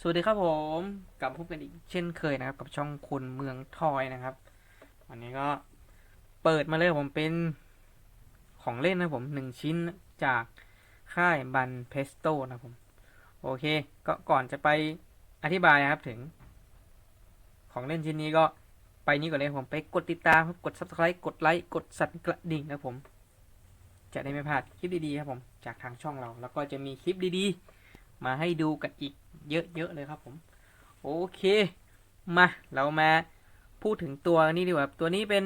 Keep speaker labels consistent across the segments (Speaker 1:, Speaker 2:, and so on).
Speaker 1: สวัสดีครับผมกลับพบกันอีกเช่นเคยนะครับ กับช่องคุณเมืองทอยนะครับ วันนี้ก็เปิดมาเลยผมเป็นของเล่นนะผมหนึ่งชิ้นจากค่ายบันเพสโตนะผม โอเค ก็ก่อนจะไปอธิบายนะครับถึง ของเล่นชิ้นนี้ก็ไปนี้ก่อนเลยผมไปกดติดตามกด subscribe กดไลค์กดสั่นกระดิ่งนะผม จะได้ไม่พลาดคลิปดีๆครับผมจากทางช่องเรา แล้วก็จะมีคลิปดีๆ มาให้ดูกันอีกเยอะๆเลยครับผมโอเค มาเรามาพูดถึงตัวนี้ดีกว่า ตัวนี้เป็น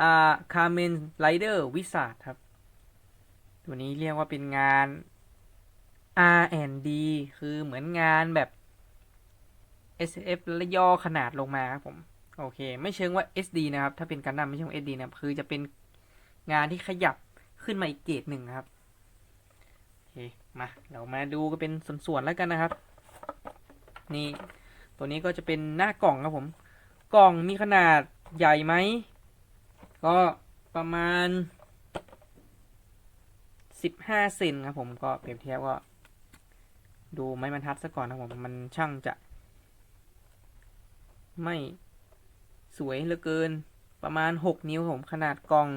Speaker 1: อ่าคาร์เมนไรเดอร์วิสาครับ ตัวนี้เรียกว่าเป็นงาน R&D คือเหมือนงานแบบ SF และย่อขนาดลงมาครับผม โอเค ไม่เชิงว่า SD นะครับ ถ้าเป็นการนำไม่ใช่ของ SD นะครับ คือจะเป็นงานที่ขยับขึ้นมาอีกเกรดหนึ่งครับ มาเรามาดูกันเป็นส่วนๆแล้วกันนะครับ นี่ตัวนี้ก็จะเป็นหน้ากล่องครับผม กล่องมีขนาดใหญ่ไหม ก็ประมาณ 15 เซนครับผมก็เปรียบเทียบก็ ดูไม้บรรทัดซะก่อนนะครับผม มันช่างจะ ไม่สวยเหลือเกิน ประมาณ 6 นิ้วผมขนาดกล่อง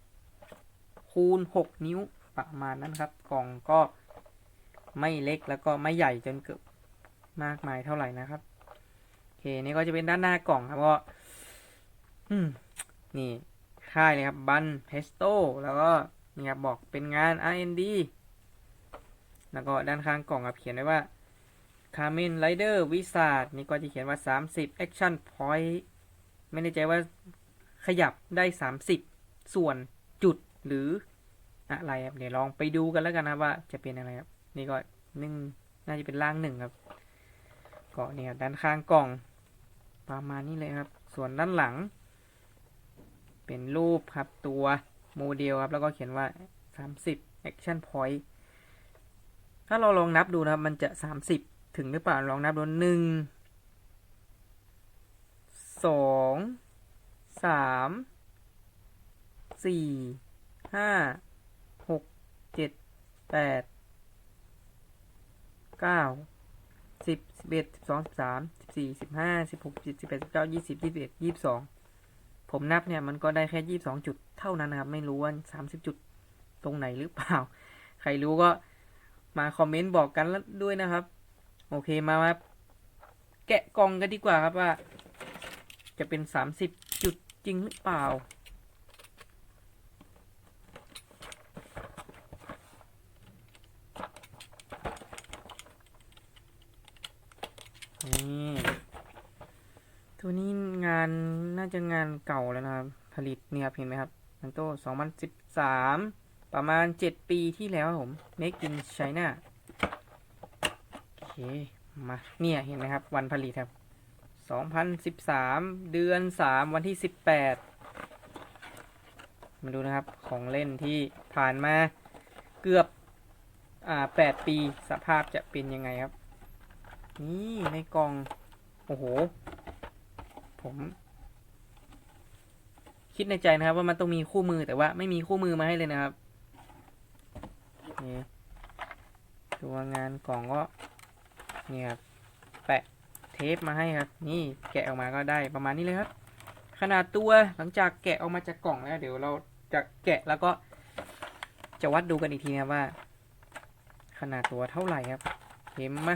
Speaker 1: 6 คูณ 6 นิ้ว ประมาณนั้นครับ กล่องก็ไม่เล็กแล้วก็ไม่ใหญ่จนเกินมากมายเท่าไหร่นะครับโอเคนี่ก็จะเป็นด้านหน้ากล่องครับก็อืมนี่ค่ายเลยครับบันเพสโตแล้วก็นี่ครับบอกเป็นงาน R&D แล้วก็ด้านข้างกล่องครับเขียนไว้ว่า c a r m e n Rider Wizard นี่ก็จะเขียนว่า 30 Action Point ไม่แน่ใจว่าขยับได้ 30 ส่วนจุดหรือ อะไรครับเดี๋ยวลองไปดูกันแล้วกันนะว่าจะเป็นอะไรครับนี่ก็หนึ่งน่าจะเป็นล่างหนึ่งครับก็เนี่ยด้านข้างกล่องประมาณนี้เลยครับ ส่วนด้านหลัง เป็นรูปครับตัวโมเดลครับ แล้วก็เขียนว่า 30 action point ถ้าเราลองนับดูนะครับ มันจะ 30 ถึงหรือเปล่า ลองนับดูหนึ่งสองสามสี่ห้า แปดเก้าสิบสิบเอ็ดสิบสองสิบสามสิบสี่สิบห้าสิบหกสิบสิบแปดสิบเก้ายี่สิบยี่สิบเอ็ดยี่สิบสองผมนับเนี่ยมันก็ได้แค่ยี่สิบสองจุดเท่านั้นนะครับ ไม่รู้ว่าสามสิบจุดตรงไหนหรือเปล่า ใครรู้ก็มาคอมเมนต์บอกกันด้วยนะครับ โอเคมามาแกะกล่องกันดีกว่าครับว่า จะเป็นสามสิบจุดจริงหรือเปล่า นี่ตัวนี้งานน่าจะงานเก่าแล้วนะครับ ผลิตเนี่ยครับเห็นไหมครับมันโต2013ประมาณ7ปีที่แล้วผม Make in China โอเค มา เนี่ย เห็นไหมครับ วันผลิตครับ2013เดือน3วันที่18มาดูนะครับ ของเล่นที่ผ่านมาเกือบ อ่า8ปี สภาพจะเป็นยังไงครับ นี่ในกล่อง โอ้โห ผม คิดในใจนะครับ ว่ามันต้องมีคู่มือแต่ว่าไม่มีคู่มือมาให้เลยนะครับนี่ตัวงานกล่องก็นี่ครับแปะเทปมาให้ครับ นี่แกะออกมาก็ได้ประมาณนี้เลยครับ ขนาดตัวหลังจากแกะออกมาจากกล่องแล้ว เดี๋ยวเราจะแกะแล้วก็จะวัดดูกันอีกทีนะครับว่า ขนาดตัวเท่าไหร่ครับเห็นไหม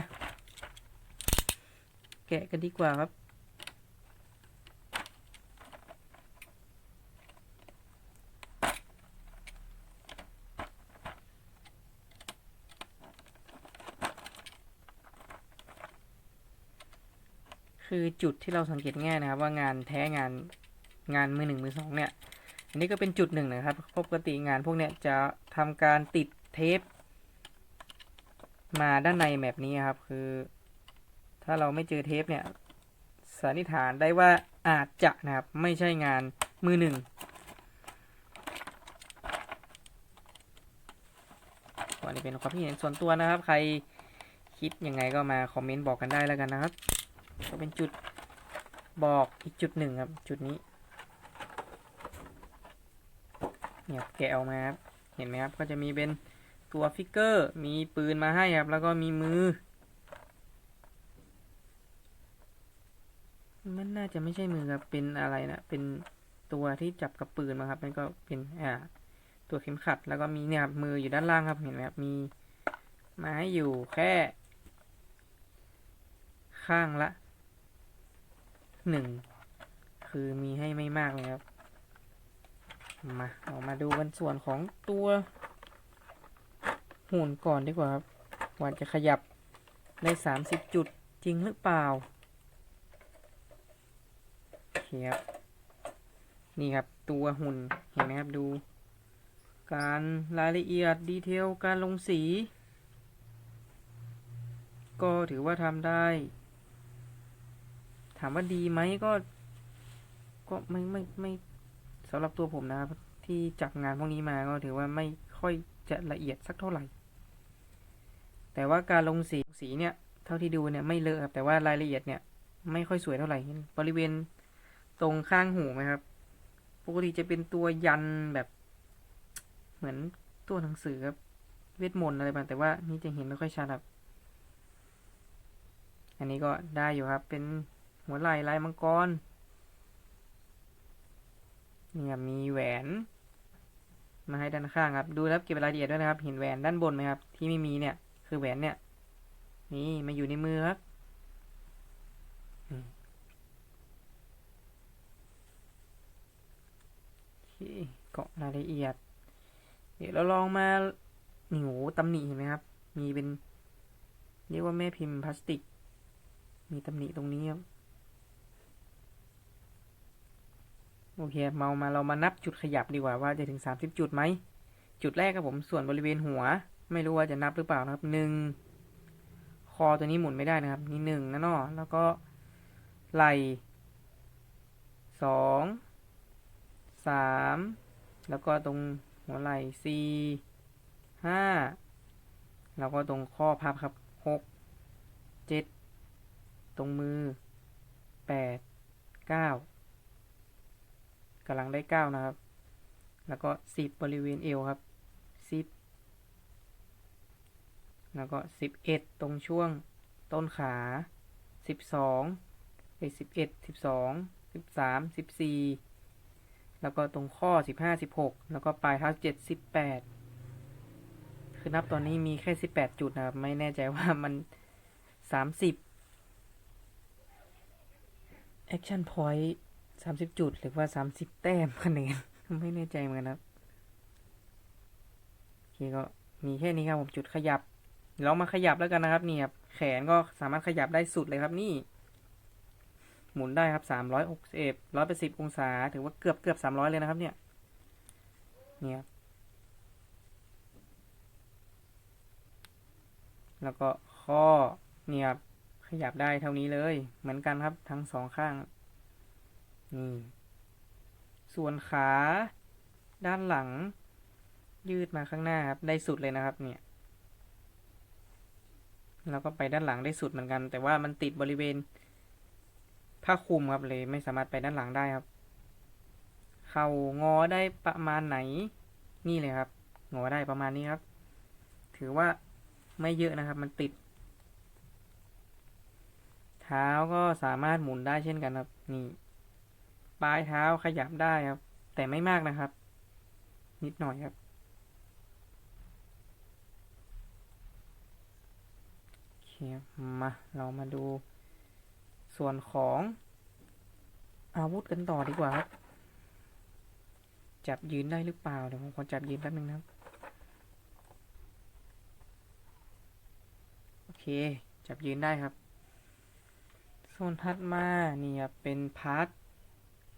Speaker 1: แกะกันดีกว่าครับ คือจุดที่เราสังเกตง่ายนะครับ ว่างานแท้งานงานมือหนึ่งมือสองเนี่ย อันนี้ก็เป็นจุดหนึ่งนะครับปกติงานพวกเนี้ยจะทำการติดเทปมาด้านในแบบนี้ครับ คือ ถ้าเราไม่เจอเทปเนี่ยสันนิษฐานได้ว่าอาจจะนะครับ ไม่ใช่งานมือหนึ่งอันนี้เป็นความคิดเห็นส่วนตัวนะครับ ใครคิดยังไงก็มาคอมเมนต์บอกกันได้แล้วกันนะครับ ก็เป็นจุดบอกอีกจุดหนึ่งครับ จุดนี้เนี่ยแกะออกมาครับ เห็นไหมครับ ก็จะมีเป็นตัวฟิกเกอร์ มีปืนมาให้ครับ แล้วก็มีมือ มันน่าจะไม่ใช่มือครับ เป็นอะไรนะ เป็นตัวที่จับกับปืนมาครับนั่นก็เป็นอ่าตัวเข็มขัด แล้วก็มีเนี่ยครับมืออยู่ด้านล่างครับ เห็นไหมครับ มีไม้อยู่แค่ ข้างละหนึ่ง คือมีให้ไม่มากเลยครับ มาเรามาดูกันส่วนของตัวหุ่นก่อนดีกว่าครับว่าจะขยับได้สามสิบจุดจริงหรือเปล่า โอเคครับ นี่ครับตัวหุ่นเห็นไหมครับดู การรายละเอียดดีเทลการลงสี ก็ถือว่าทำได้ ถามว่าดีไหมก็ ก็ไม่ไม่ไม่สำหรับตัวผมนะครับ ที่จับงานพวกนี้มาก็ถือว่าไม่ค่อยจะละเอียดสักเท่าไหร่ แต่ว่าการลงสีสีเนี่ย เท่าที่ดูเนี่ยไม่เลอะครับแต่ว่ารายละเอียดเนี่ย ไม่ค่อยสวยเท่าไหร่บริเวณ ตรงข้างหูไหมครับ ปกติจะเป็นตัวยันแบบ เหมือนตัวหนังสือครับ เวทมนต์อะไรบางแต่ว่านี่จะเห็นไม่ค่อยชัดครับ อันนี้ก็ได้อยู่ครับ เป็นหัวไหล่ลายมังกร เนี่ยมีแหวน มาให้ด้านข้างครับ ดูแล้วเก็บรายละเอียดด้วยนะครับ เห็นแหวนด้านบนไหมครับ ที่ไม่มีเนี่ย คือแหวนเนี่ย นี่มาอยู่ในมือครับอืมโอเค เกาะรายละเอียด เดี๋ยวเราลองมาหนี่โหตำหนิเห็นไหมครับ มีเป็น เรียกว่าแม่พิมพ์พลาสติก มีตำหนิตรงนี้ครับ โอเค เมามาเรามานับจุดขยับดีกว่าว่าจะถึงสามสิบจุดไหม จุดแรกครับผมส่วนบริเวณหัว ไม่รู้ว่าจะนับหรือเปล่านะครับหนึ่งคอตัวนี้หมุนไม่ได้นะครับ นี่หนึ่งนะเนาะแล้วก็ไหลสองสาม แล้วก็ตรงหัวไหล่สี่ห้าแล้วก็ตรงข้อพับครับหกเจ็ดตรงมือแปดเก้ากำลังได้เก้านะครับ แล้วก็สิบบริเวณเอวครับสิบแล้วก็สิบเอ็ดตรงช่วงต้นขาสิบสองไอ้สิบเอ็ดสิบสองสิบสามสิบสี่ แล้วก็ตรงข้อสิบห้าสิบหกแล้วก็ปลายเท้าเจ็ดสิบแปดคือนับตอนนี้มีแค่สิบแปดจุดนะครับ ไม่แน่ใจว่ามันสามสิบ action point สามสิบจุด หรือว่าสามสิบแต้มคะแนน ไม่แน่ใจเหมือนกันครับโอเคก็มีแค่นี้ครับผมจุดขยับเรามาขยับแล้วกันนะครับนี่ครับแขนก็สามารถขยับได้สุดเลยครับนี่ หมุนได้ครับสามร้อยหกสิบร้อยแปดสิบองศา ถือว่าเกือบเกือบสามร้อยเลยนะครับเนี่ย เนี่ยแล้วก็ข้อ เนี่ยครับขยับได้เท่านี้เลย เหมือนกันครับทั้งสองข้าง นี่ ส่วนขา ด้านหลัง ยืดมาข้างหน้าครับ ได้สุดเลยนะครับ เนี่ย แล้วก็ไปด้านหลังได้สุดเหมือนกัน แต่ว่ามันติดบริเวณ ผ้าคลุมครับเลยไม่สามารถไปด้านหลังได้ครับ เข่างอได้ประมาณไหน นี่เลยครับ งอได้ประมาณนี้ครับ ถือว่าไม่เยอะนะครับ มันติด เท้าก็สามารถหมุนได้เช่นกันครับ นี่ ปลายเท้าขยับได้ครับ แต่ไม่มากนะครับ นิดหน่อยครับโอเคครับมา เรามาดู ส่วนของอาวุธกันต่อดีกว่าครับ จับยืนได้หรือเปล่า เดี๋ยวผมขอจับยืนแป๊บนึงนะครับ โอเค จับยืนได้ครับ ส่วนถัดมา นี่ครับ เป็นพาร์ท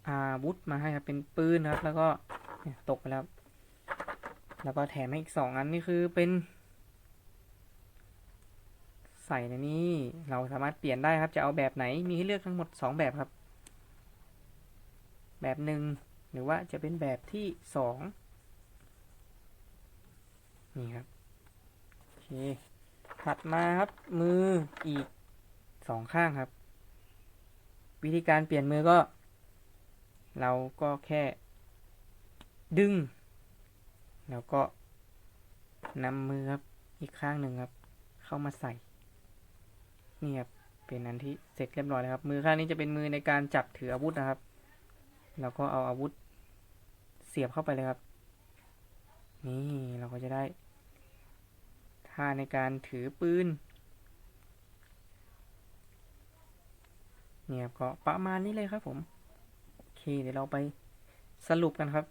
Speaker 1: อาวุธมาให้ครับ เป็นปืนครับ แล้วก็ตกไปแล้ว แล้วก็แถมให้อีกสองอันนี่คือเป็น ใส่ในนี้เราสามารถเปลี่ยนได้ครับ จะเอาแบบไหนมีให้เลือกทั้งหมดสองแบบครับ แบบหนึ่งหรือว่าจะเป็นแบบที่สองนี่ครับโอเคถัดมาครับมืออีกสองข้างครับ วิธีการเปลี่ยนมือก็ เราก็แค่ ดึง แล้วก็นำมือครับอีกข้างหนึ่งครับ เข้ามาใส่ นี่ครับเป็นอันที่เสร็จเรียบร้อยแล้วครับ มือข้างนี้จะเป็นมือในการจับถืออาวุธนะครับ แล้วก็เอาอาวุธเสียบเข้าไปเลยครับ นี่เราก็จะได้ท่าในการถือปืนเนี่ยครับก็ประมาณนี้เลยครับผม โอเค เดี๋ยวเราไปสรุปกันครับ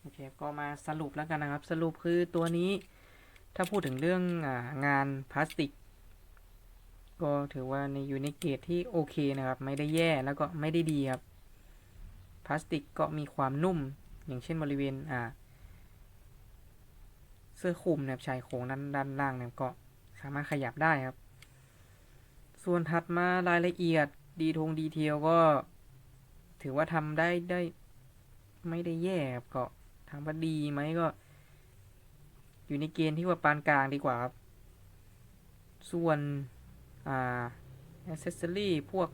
Speaker 1: โอเค ก็มาสรุปแล้วกันนะครับ สรุปคือตัวนี้ ถ้าพูดถึงเรื่องงานพลาสติก ก็ถือว่าในอยู่ในเกรดที่โอเคนะครับ ไม่ได้แย่แล้วก็ไม่ได้ดีครับ พลาสติกก็มีความนุ่ม อย่างเช่นบริเวณอ่า เสื้อคลุมนะครับชายโครงด้านด้านล่างเนี่ยก็สามารถขยับได้ครับ ส่วนถัดมารายละเอียดดีทงดีเทลก็ ถือว่าทำได้ได้ ไม่ได้แย่ครับก็ถามว่าดีไหมก็ อยู่ในเกณฑ์ที่ว่าปานกลางดีกว่าครับ ส่วนอ่าอ c เซสซอรี่พวก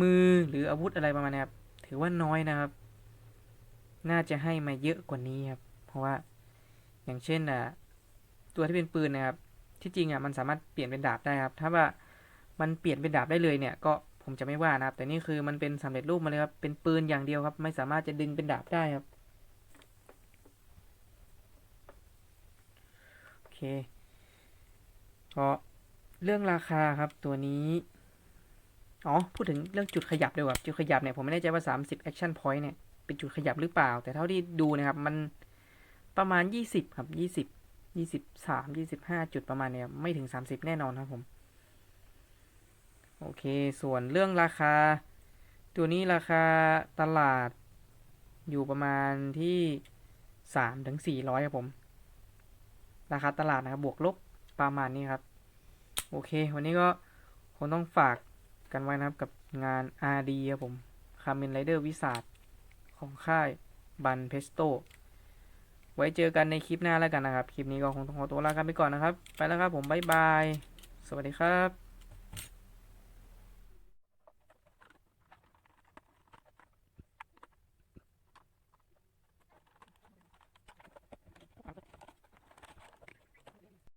Speaker 1: มือหรืออาวุธอะไรประมาณนี้ครับ ถือว่าน้อยนะครับ น่าจะให้มาเยอะกว่านี้ครับ เพราะว่าอย่างเช่นอะตัวที่เป็นปืนนะครับ ที่จริงอะมันสามารถเปลี่ยนเป็นดาบได้ครับ ถ้าว่ามันเปลี่ยนเป็นดาบได้เลยเนี่ย ก็ผมจะไม่ว่านะครับ แต่นี่คือมันเป็นสำเร็จรูปมาเลยครับ เป็นปืนอย่างเดียวครับ ไม่สามารถจะดึงเป็นดาบได้ครับ โอ เคก็เรื่องราคาครับตัวนี้อ๋อพูดถึงเรื่องจุดขยับด้วยครับจุดขยับเนี่ยผมไม่แน่ใจว่า 30 action point เนี่ยเป็นจุดขยับหรือเปล่า แต่เท่าที่ดูนะครับ มันประมาณ 20 ครับ 20 23 25 จุดประมาณเนี่ยไม่ถึง 30 แน่นอนครับผม โอเค ส่วนเรื่องราคา ตัวนี้ราคาตลาดอยู่ประมาณที่ 3 ถึง 400 ครับผม ราคาตลาดนะครับบวกลบประมาณนี้ครับ โอเค วันนี้ก็คงต้องฝากกันไว้นะครับกับงาน RD ครับผมคา m เมนไรเดอร์วิสาดของค่ายบันเพสโตไว้เจอกันในคลิปหน้าแล้วกันนะครับ คลิปนี้ก็คงต้องขอตัวลากันไปก่อนนะครับ ไปแล้วครับผม บ๊ายบาย สวัสดีครับ